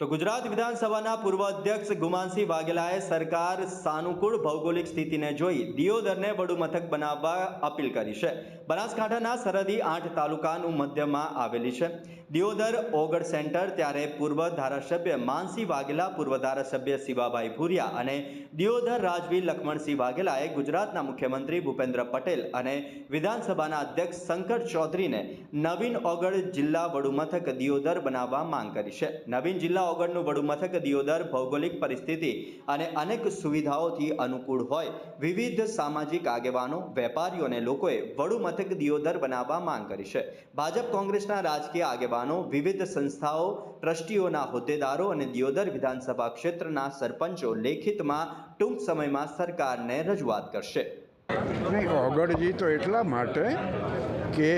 તો ગુજરાત વિધાનસભાના પૂર્વ અધ્યક્ષ ગુમાનસિંહ વાઘેલાએ સરકાર સાનુકૂળ ભૌગોલિક સ્થિતિને જોઈ દિયોદરને વડુ મથક બનાવવા અપીલ કરી છે. બનાસકાંઠાના સરહદી આઠ તાલુકાનું મધ્યમાં આવેલી છે. દિયોદર ઓગળ સેન્ટર ત્યારે પૂર્વ ધારાસભ્ય માનસિંહ વાઘેલા, પૂર્વ ધારાસભ્ય શિવાભાઈ ભુરિયા અને દિયોદર રાજવી લક્ષ્મણસિંહ વાઘેલાએ ગુજરાતના મુખ્યમંત્રી ભૂપેન્દ્ર પટેલ અને વિધાનસભાના અધ્યક્ષ શંકર ચૌધરીને નવીન ઓગળ જિલ્લા વડુ મથક દિયોદર બનાવવા માંગ કરી છે. નવીન જિલ્લા ઓગળનું વડુ મથક દિયોદર ભૌગોલિક પરિસ્થિતિ અને અનેક સુવિધાઓથી અનુકૂળ હોય. વિવિધ સામાજિક આગેવાનો, વેપારીઓ અને લોકોએ વડુ મથક દિયોદર બનાવવા માંગ કરી છે. ભાજપ કોંગ્રેસના રાજકીય આગેવાનો, વિવિધ સંસ્થાઓ, ટ્રસ્ટીઓના હોદ્દેદારો અને દિયોદર વિધાનસભા ક્ષેત્રના સરપંચો લેખિતમાં ટૂંક સમયમાં સરકારને રજૂઆત કરશે. નહીં ઓગળજી તો એટલા માટે કે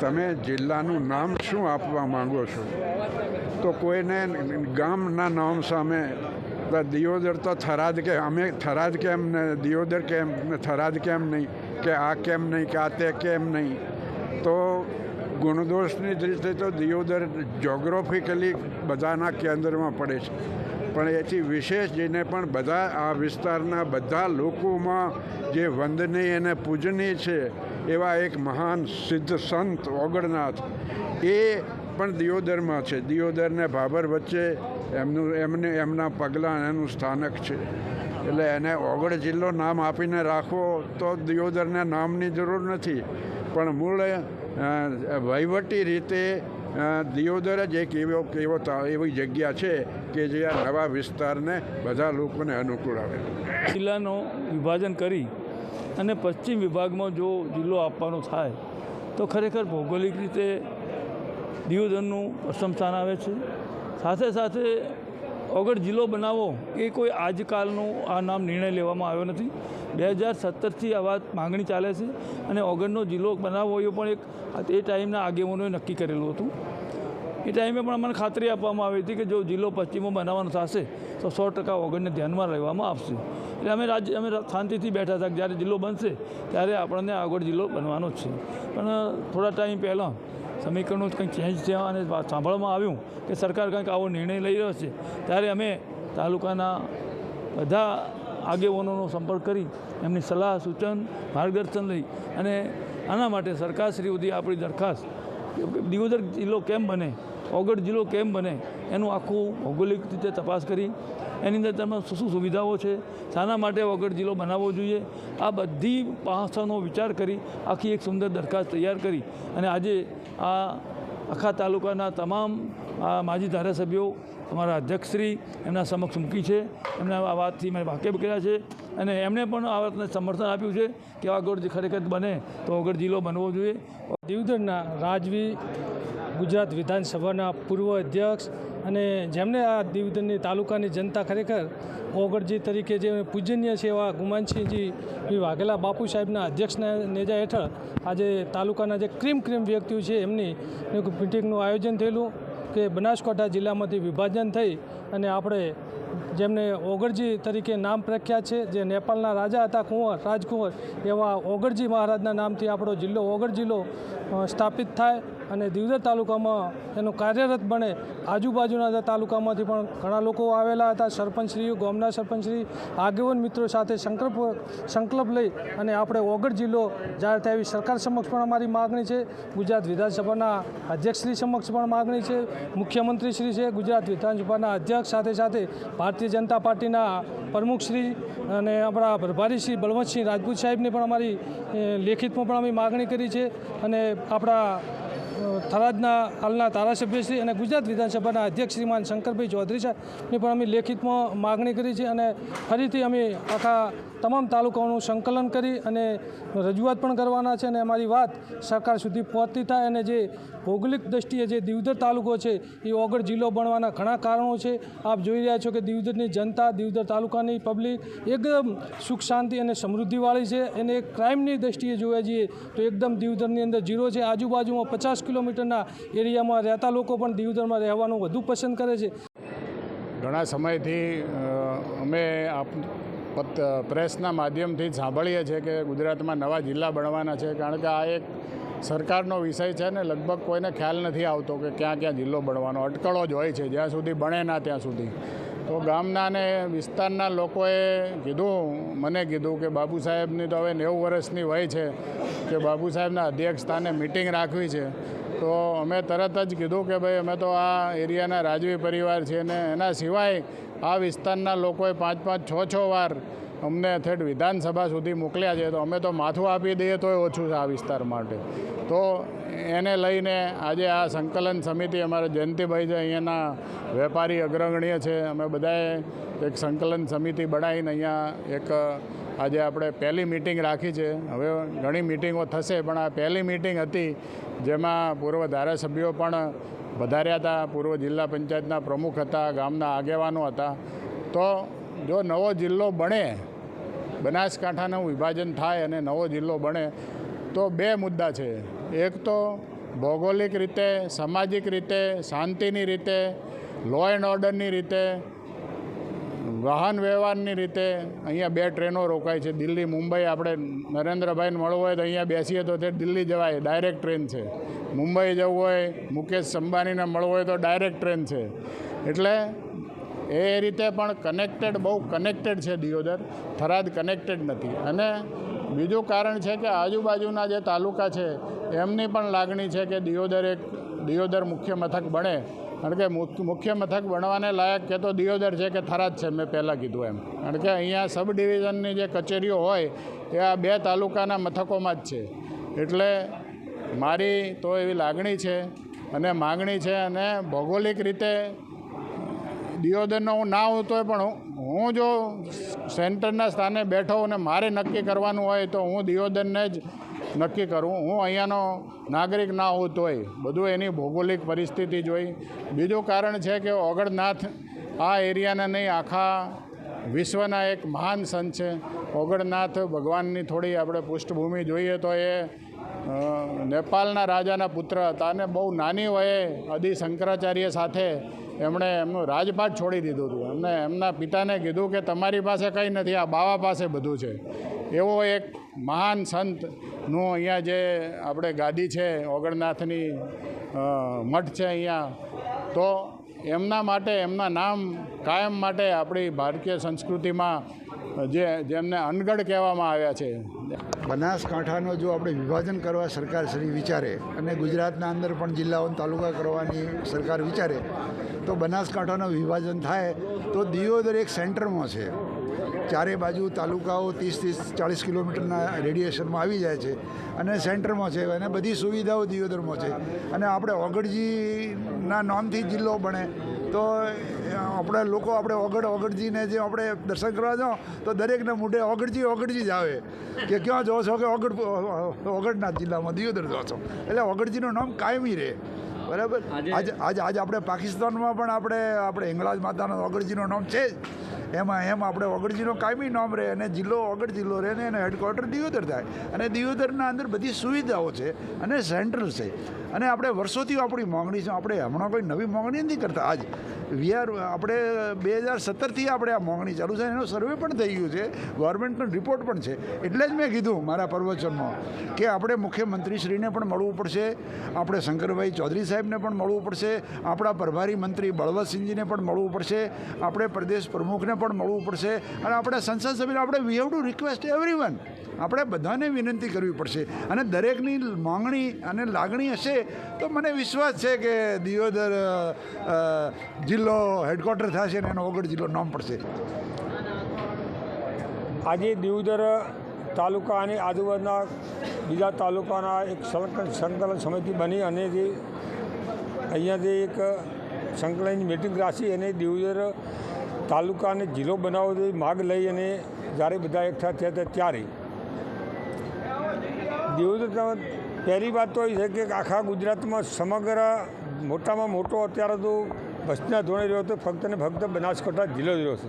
તમે જિલ્લાનું નામ શું આપવા માંગો છો? તો કોઈને ગામના નામ સામે દિયોદર તો થરાદ કે અમે થરાદ કેમ ને દિયોદર કેમ ને થરાદ કેમ નહીં, કે આ કેમ નહીં, કે આ તે કેમ નહીં. તો ગુણદોષની રીતે તો દિયોદર જોગ્રાફિકલી બધાના કેન્દ્રમાં પડે છે. પણ એથી વિશેષ જેને પણ બધા આ વિસ્તારના બધા લોકોમાં જે વંદનીય અને પૂજનીય છે, એવા એક મહાન સિદ્ધ સંત ઓગણનાથ, એ પણ દિયોદરમાં છે. દિયોદર ને ભાભર વચ્ચે એમનું, એમને, એમના પગલાં એનું સ્થાનક છે. એટલે એને ઓગળ જિલ્લો નામ આપીને રાખવો તો દિયોદરને નામની જરૂર નથી. પણ મૂળ વહીવટી રીતે દિયોદર જ એક એવો એવો એવી જગ્યા છે કે જે આ નવા વિસ્તારને બધા લોકોને અનુકૂળ આવે. જિલ્લાનું વિભાજન કરી અને પશ્ચિમ વિભાગમાં જો જિલ્લો આપવાનો થાય, તો ખરેખર ભૌગોલિક રીતે દિયોદરનું પ્રથમ સ્થાન આવે છે. સાથે સાથે ઓગળ જિલ્લો બનાવવો એ કોઈ આજકાલનું આ નામ નિર્ણય લેવામાં આવ્યો નથી. બે હજાર સત્તરથી આ વાત માગણી ચાલે છે અને ઓગણનો જિલ્લો બનાવવો એ પણ એક એ ટાઈમના આગેવાનોએ નક્કી કરેલું હતું. એ ટાઈમે પણ અમને ખાતરી આપવામાં આવી હતી કે જો જિલ્લો પશ્ચિમમાં બનાવવાનો થશે તો સો ટકા ઓગણને ધ્યાનમાં લેવામાં આવશે. એટલે અમે રાજ્ય અમે શાંતિથી બેઠા હતા જ્યારે જિલ્લો બનશે ત્યારે આપણને આગળ જિલ્લો બનવાનો છે. પણ થોડા ટાઈમ પહેલાં સમીકરણો કંઈક ચેન્જ થયા અને સાંભળવામાં આવ્યું કે સરકાર કંઈક આવો નિર્ણય લઈ રહ્યો છે. ત્યારે અમે તાલુકાના બધા આગેવાનોનો સંપર્ક કરી એમની સલાહ, સૂચન, માર્ગદર્શન લઈ અને આના માટે સરકારશ્રી સુધી આપણી દરખાસ્ત, દિયોદર જિલ્લો કેમ બને, ઓગઢ જિલ્લો કેમ બને, એનું આખું ભૌગોલિક રીતે તપાસ કરી. એની અંદર તેમાં શું શું સુવિધાઓ છે, શાના માટે ઓગઢ જિલ્લો બનાવવો જોઈએ. આ બધી પાસાનો વિચાર કરી આખી એક સુંદર દરખાસ્ત તૈયાર કરી અને આજે આ આખા તાલુકાના તમામ આ માજી ધારાસભ્યો, અમારા અધ્યક્ષશ્રી એમના સમક્ષ મૂકી છે. એમને આ વાતથી મેં વાકેફ કર્યા છે અને એમણે પણ આ વાતને સમર્થન આપ્યું છે કે જે ખરેખર બને તો ઓગળ જિલ્લો બનવો જોઈએ. દીવદરના રાજવી ગુજરાત વિધાનસભાના પૂર્વ અધ્યક્ષ અને જેમને આ દીવદરની તાલુકાની જનતા ખરેખર ઓગળજી તરીકે જે પૂજનીય છે એવા ગુમાનસિંહજી વાઘેલા બાપુ સાહેબના અધ્યક્ષના નેજા હેઠળ આજે તાલુકાના જે ક્રીમ ક્રીમ વ્યક્તિઓ છે એમની મિટિંગનું આયોજન થયેલું કે બનાસકાંઠા જિલ્લામાંથી વિભાજન થઈ અને આપણે જેમને ઓગળજી તરીકે નામ પ્રખ્યાત છે, જે નેપાળના રાજા હતા કુંવર, રાજકુંવર એવા ઓગળજી મહારાજના નામથી આપણો જિલ્લો ઓગળ જિલ્લો સ્થાપિત થાય અને દિવદર તાલુકામાં એનું કાર્યરત બને. આજુબાજુના તાલુકામાંથી પણ ઘણા લોકો આવેલા હતા. સરપંચશ્રીઓ, ગામના સરપંચશ્રી, આગેવાન મિત્રો સાથે સંકલ્પ સંકલ્પ લઈ અને આપણે ઓગઢ જિલ્લો જાહેર થાય સરકાર સમક્ષ પણ અમારી માગણી છે. ગુજરાત વિધાનસભાના અધ્યક્ષશ્રી સમક્ષ પણ માગણી છે. મુખ્યમંત્રીશ્રી છે, ગુજરાત વિધાનસભાના અધ્યક્ષ સાથે સાથે ભારતીય જનતા પાર્ટીના પ્રમુખશ્રી અને આપણા પ્રભારી શ્રી બળવંતસિંહ રાજપૂત સાહેબને પણ અમારી લેખિતમાં પણ અમે માગણી કરી છે. અને આપણા થરાદના હાલના ધારાસભ્યશ્રી અને ગુજરાત વિધાનસભાના અધ્યક્ષ શ્રીમાન શંકરભાઈ ચૌધરી સાહેબની પણ અમે લેખિતમાં માગણી કરી છે અને ફરીથી અમે આખા તમામ તાલુકાઓનું સંકલન કરી અને રજૂઆત પણ કરવાના છે અને અમારી વાત સરકાર સુધી પહોંચતી થાય અને જે ભૌગોલિક દ્રષ્ટિએ જે દિવદર તાલુકો છે, એ ઓગળ જિલ્લો બનવાના ઘણા કારણો છે. આપ જોઈ રહ્યા છો કે દિવધરની જનતા, દિવદર તાલુકાની પબ્લિક એકદમ સુખ શાંતિ અને સમૃદ્ધિવાળી છે એક ક્રાઇમની દ્રષ્ટિએ જોવા જઈએ તો એકદમ દિવદરની અંદર જીરો છે. આજુબાજુમાં પચાસ કિલોમીટરના એરિયામાં રહેતા લોકો પણ દિવદરમાં રહેવાનું વધુ પસંદ કરે છે. ઘણા સમયથી અમે આપ પ્રેસના માધ્યમથી સાંભળીએ છીએ કે ગુજરાતમાં નવા જિલ્લા બનવાના છે. કારણ કે આ એક સરકારનો વિષય છે ને લગભગ કોઈને ખ્યાલ નથી આવતો કે ક્યાં ક્યાં જિલ્લો બનવાનો. અટકળો જ હોય છે. જ્યાં સુધી બને ના ત્યાં સુધી. તો ગામના ને વિસ્તારના લોકોએ કીધું, મને કીધું કે બાબુ સાહેબની તો હવે નેવું વર્ષની વય છે કે બાબુ સાહેબના અધ્યક્ષ સ્થાને મિટિંગ રાખવી છે. તો અમે તરત જ કીધું કે ભાઈ અમે તો આ એરિયાના રાજવી પરિવાર છીએ ને એના સિવાય આ વિસ્તારના લોકોએ પાંચ પાંચ છ છ વાર અમને થેટ વિધાનસભા સુધી મોકલ્યા છે. તો અમે તો માથું આપી દઈએ તોય ઓછું છે આ વિસ્તાર માટે. તો એને લઈને આજે આ સંકલન સમિતિ અમારા જયંતિભાઈ છે, અહીંયાના વેપારી અગ્રગણ્ય છે. અમે બધાએ એક સંકલન સમિતિ બનાવીને અહીંયા એક, આજે આપણે પહેલી મિટિંગ રાખી છે. હવે ઘણી મિટિંગો થશે, પણ આ પહેલી મિટિંગ હતી, જેમાં પૂર્વ ધારાસભ્યો પણ વધાર્યા હતા, પૂર્વ જિલ્લા પંચાયતના પ્રમુખ હતા, ગામના આગેવાનો હતા. તો જો નવો જિલ્લો બને, બનાસકાંઠાનું વિભાજન થાય અને નવો જિલ્લો બને, તો બે મુદ્દા છે. એક તો ભૌગોલિક રીતે, સામાજિક રીતે, શાંતિની રીતે લો એન્ડ ઓર્ડરની રીતે, વાહન વ્યવહારની રીતે, અહીંયા બે ટ્રેનો રોકાય છે. દિલ્હી મુંબઈ આપણે નરેન્દ્રભાઈને મળવું હોય તો અહીંયા બેસીએ તો તે દિલ્હી જવાય ડાયરેક્ટ ટ્રેન છે. મુંબઈ જવું હોય, મુકેશ અંબાણીને મળવું હોય તો ડાયરેક્ટ ટ્રેન છે. એટલે એ રીતે પણ કનેક્ટેડ બહુ કનેક્ટેડ છે દિયોદર. થરાદ કનેક્ટેડ નથી. અને બીજું કારણ છે કે આજુબાજુના જે તાલુકા છે, એમની પણ લાગણી છે કે દિયોદર એક, દિયોદર મુખ્ય મથક બને. કારણ કે મુખ- મુખ્ય મથક બનવાને લાયક કે તો દિયોદર છે કે થરાદ છે, મેં પહેલાં કીધું એમ. કારણ કે અહીંયા સબ ડિવિઝનની જે કચેરીઓ હોય, એ આ બે તાલુકાના મથકોમાં જ છે. એટલે મારી તો એવી લાગણી છે અને માગણી છે અને ભૌગોલિક રીતે દિયોદરનો હું ના હોતો હોય, પણ હું- જો સેન્ટરના સ્થાને બેઠો અને મારે નક્કી કરવાનું હોય તો હું દિયોદરને જ નક્કી કરું. હું અહીંયાનો નાગરિક ના હોઉં તોય બધું એની ભૌગોલિક પરિસ્થિતિ જોઈ. બીજું કારણ છે કે ઓગળનાથ આ એરિયાના નહીં, આખા વિશ્વના એક મહાન સંત છે. ઓગળનાથ ભગવાનની થોડી આપણે પૃષ્ઠભૂમિ જોઈએ તો એ નેપાળના રાજાના પુત્ર હતા અને બહુ નાની વયે આદિ શંકરાચાર્ય સાથે એમણે એમનું રાજપાટ છોડી દીધું હતું. એમને એમના પિતાને કીધું કે તમારી પાસે કંઈ નથી, આ બાવા પાસે બધું છે. એવો એક મહાન સંતનું અહીંયા જે આપણે ગાદી છે, ઓગણનાથની મઠ છે અહીંયા, તો એમના માટે, એમના નામ કાયમ માટે આપણી ભારતીય સંસ્કૃતિમાં જે જેમને અનગઢ કહેવામાં આવ્યા છે બનાસકાંઠાનો જો આપણે વિભાજન કરવા સરકાર શ્રી વિચારે અને ગુજરાતના અંદર પણ જિલ્લાઓ તાલુકા કરવાની સરકાર વિચારે, તો બનાસકાંઠાનું વિભાજન થાય તો દિયોદર એક સેન્ટરમાં છે. ચારે બાજુ તાલુકાઓ ત્રીસ ત્રીસ ચાળીસ કિલોમીટરના રેડિયેશનમાં આવી જાય છે અને સેન્ટરમાં છે અને બધી સુવિધાઓ દિયોદરમાં છે. અને આપણે ઓગળજીના નામથી જિલ્લો બને. તો આપણે લોકો આપણે ઓગળ ઓગળજીને જે આપણે દર્શન કરવા જાઓ તો દરેકને મોઢે ઓગળજી ઓગળજી જ આવે. કે ક્યાં જો છો કે ઓગળ ઓગળનાથ જિલ્લામાં દિયોદર જો છો. એટલે ઓગળજીનું નામ કાયમી રહે. બરાબર? આજે આજે આજે આપણે પાકિસ્તાનમાં પણ આપણે આપણે હિંગળાજ માતાનો ઓગળજીનું નામ છે જ. એમાં એમ આપણે ઓગળજીનો કાયમી નામ રહે અને જિલ્લો ઓગળ જિલ્લો રહે ને એનો હેડક્વાર્ટર દિયોદર થાય. અને દિયોદરના અંદર બધી સુવિધાઓ છે અને સેન્ટ્રલ છે. અને આપણે વર્ષોથી આપણી માગણી છે, આપણે હમણાં કોઈ નવી માગણી નથી કરતા. આજ વી આર આપણે બે હજાર સત્તરથી આપણે આ મોંઘણી ચાલુ છે એનો સર્વે પણ થઈ ગયું છે. ગવર્મેન્ટનો રિપોર્ટ પણ છે. એટલે જ મેં કીધું મારા પ્રવચનમાં કે આપણે મુખ્યમંત્રીશ્રીને પણ મળવું પડશે, આપણે શંકરભાઈ ચૌધરી સાહેબને પણ મળવું પડશે, આપણા પ્રભારી મંત્રી બળવંતસિંહજીને પણ મળવું પડશે, આપણે પ્રદેશ પ્રમુખને પણ મળવું પડશે. અને આપણે સંસદ સભ્યને આપણે we have to request everyone આપણે બધાને વિનંતી કરવી પડશે. અને દરેકની માંગણી અને લાગણી હશે તો મને વિશ્વાસ છે કે દિયોદર જિલ્લો હેડક્વાર્ટર થશે અને એનો ઓગળ જિલ્લો નામ પડશે. આજે દિયોદર તાલુકા અને આજુબાજુના બીજા તાલુકાના એક સંકલન સમિતિ બની અને જે અહીંયાથી એક સંકલનની મિટિંગ રાખી અને દીવદર તાલુકાને જિલ્લો બનાવવાની માગ લઈ અને જ્યારે બધા એકઠા થયા હતા ત્યારે. દીવદર પહેલી વાત તો એ છે કે આખા ગુજરાતમાં સમગ્ર મોટામાં મોટો અત્યારે તો વસ્તીના ધોરણે રહ્યો હતો ફક્ત ને ફક્ત બનાસકાંઠા જિલ્લો રહ્યો છે.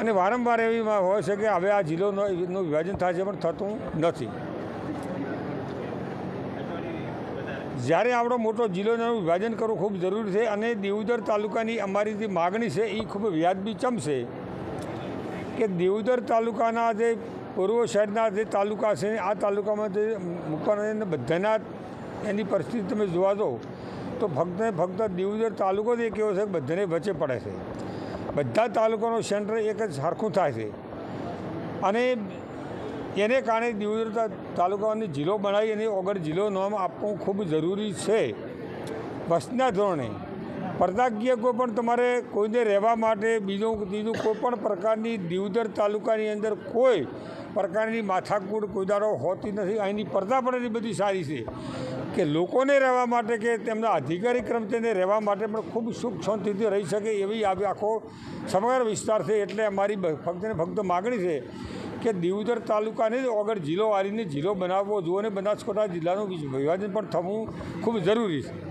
અને વારંવાર એવી હોય છે કે હવે આ જિલ્લોનો વિભાજન થાય છે પણ થતું નથી. જ્યારે આપણો મોટો જિલ્લોનું વિભાજન કરવું ખૂબ જરૂરી છે અને દેવદર તાલુકાની અમારી જે માગણી છે એ ખૂબ વ્યાજબી ચમ છે કે દેવદર તાલુકાના જે પૂર્વ શહેરના જે તાલુકા છે, આ તાલુકામાં જે મૂકવાના બધાના એની પરિસ્થિતિ તમે જોવા દો તો ફક્ત ફક્ત દેવુદર તાલુકો જ એક એવો છે કે બધાને વચ્ચે પડે છે. બધા તાલુકાનું સેન્ટર એક જ સરખું થાય છે. અને એને કારણે દિવદર તાલુકાની જિલ્લો બનાવી અને ઓગળ જિલ્લો નામ આપવું ખૂબ જરૂરી છે. વસના ધોરણે પરદાગીય કોઈ પણ તમારે કોઈને રહેવા માટે બીજું ત્રીજું કોઈ પણ પ્રકારની દિવદર તાલુકાની અંદર કોઈ પ્રકારની માથાકૂટ કોઈદારો હોતી નથી. અહીંની પડદા પણ એટલી બધી સારી છે કે લોકોને રહેવા માટે કે તેમના અધિકારી કર્મચારીને રહેવા માટે પણ ખૂબ સુખ શાંતિથી રહી શકે એવી આખો સમગ્ર વિસ્તાર છે. એટલે અમારી ફક્ત ફક્ત માગણી છે કે દિવદર તાલુકાને જ ઓગળ જિલ્લો વાળીને જિલ્લો બનાવવો જોઈએ અને બનાસકાંઠા જિલ્લાનું વિભાજન પણ થવું ખૂબ જરૂરી છે.